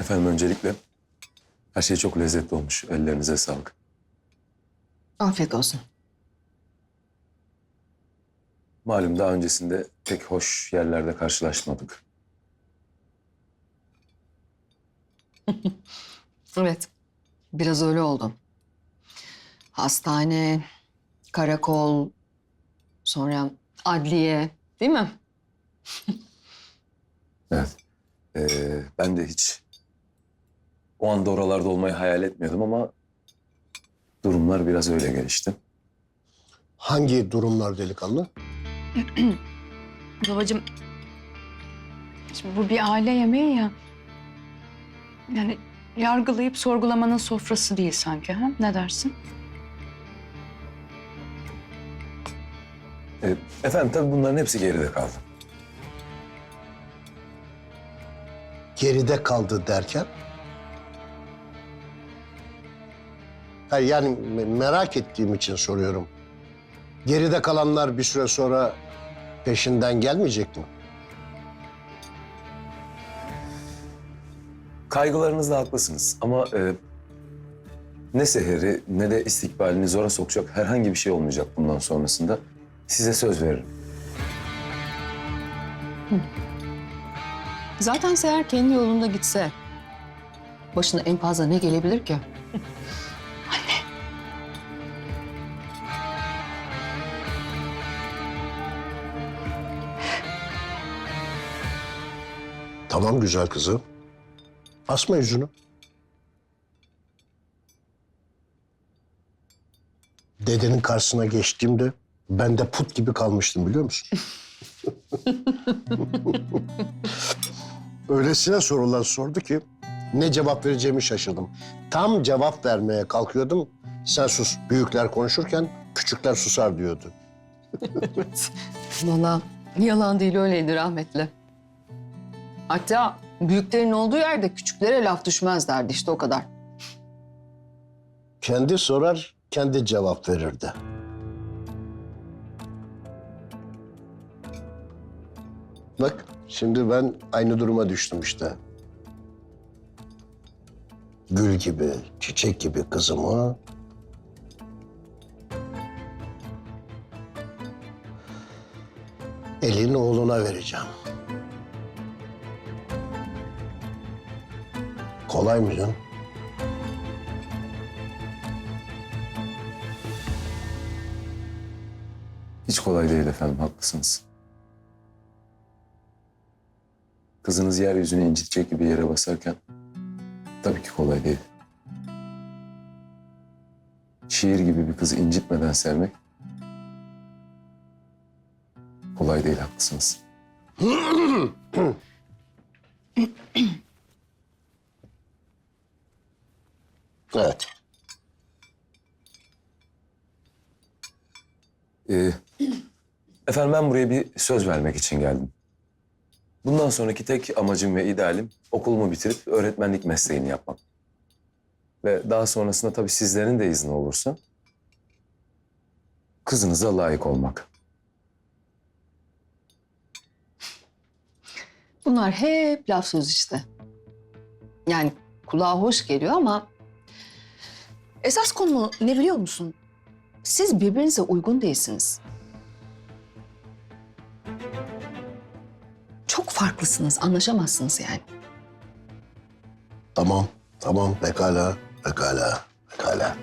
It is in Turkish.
Efendim öncelikle her şey çok lezzetli olmuş. Ellerinize sağlık. Afiyet olsun. Malum daha öncesinde pek hoş yerlerde karşılaşmadık. Evet. Biraz öyle oldu. Hastane, karakol, sonra adliye, değil mi? Evet. Ee, ben de hiç o anda oralarda olmayı hayal etmiyordum ama durumlar biraz öyle gelişti. Hangi durumlar delikanlı? Babacığım, şimdi bu bir aile yemeği ya. Yani yargılayıp sorgulamanın sofrası değil sanki ha? Ne dersin? Ee, efendim tabii bunların hepsi geride kaldı. Geride kaldı derken? Hayır, yani me- merak ettiğim için soruyorum. Geride kalanlar bir süre sonra peşinden gelmeyecek mi? Kaygılarınızda haklısınız ama e, ne seheri ne de istikbalini zora sokacak herhangi bir şey olmayacak bundan sonrasında. Size söz veririm. Zaten Seher kendi yolunda gitse başına en fazla ne gelebilir ki? Tamam güzel kızım. Asma yüzünü. Dedenin karşısına geçtiğimde ben de put gibi kalmıştım biliyor musun? Öylesine sorular sordu ki ne cevap vereceğimi şaşırdım. Tam cevap vermeye kalkıyordum. Sen sus, büyükler konuşurken küçükler susar diyordu. Valla yalan değil öyleydi rahmetli. Hatta büyüklerin olduğu yerde küçüklere laf düşmez derdi işte o kadar. Kendi sorar, kendi cevap verirdi. Bak, şimdi ben aynı duruma düştüm işte. Gül gibi, çiçek gibi kızımı... ...elin oğluna vereceğim. Kolay mı canım? Hiç kolay değil efendim, haklısınız. Kızınız yeryüzünü incitecek gibi yere basarken tabii ki kolay değil. Şiir gibi bir kızı incitmeden sevmek kolay değil, haklısınız. Evet. Ee, efendim ben buraya bir söz vermek için geldim. Bundan sonraki tek amacım ve idealim okulumu bitirip öğretmenlik mesleğini yapmak. Ve daha sonrasında tabii sizlerin de izni olursa kızınıza layık olmak. Bunlar hep laf söz işte. Yani kulağa hoş geliyor ama Esas konu ne biliyor musun? Siz birbirinize uygun değilsiniz. Çok farklısınız, anlaşamazsınız yani. Tamam, tamam. Pekala, pekala, pekala.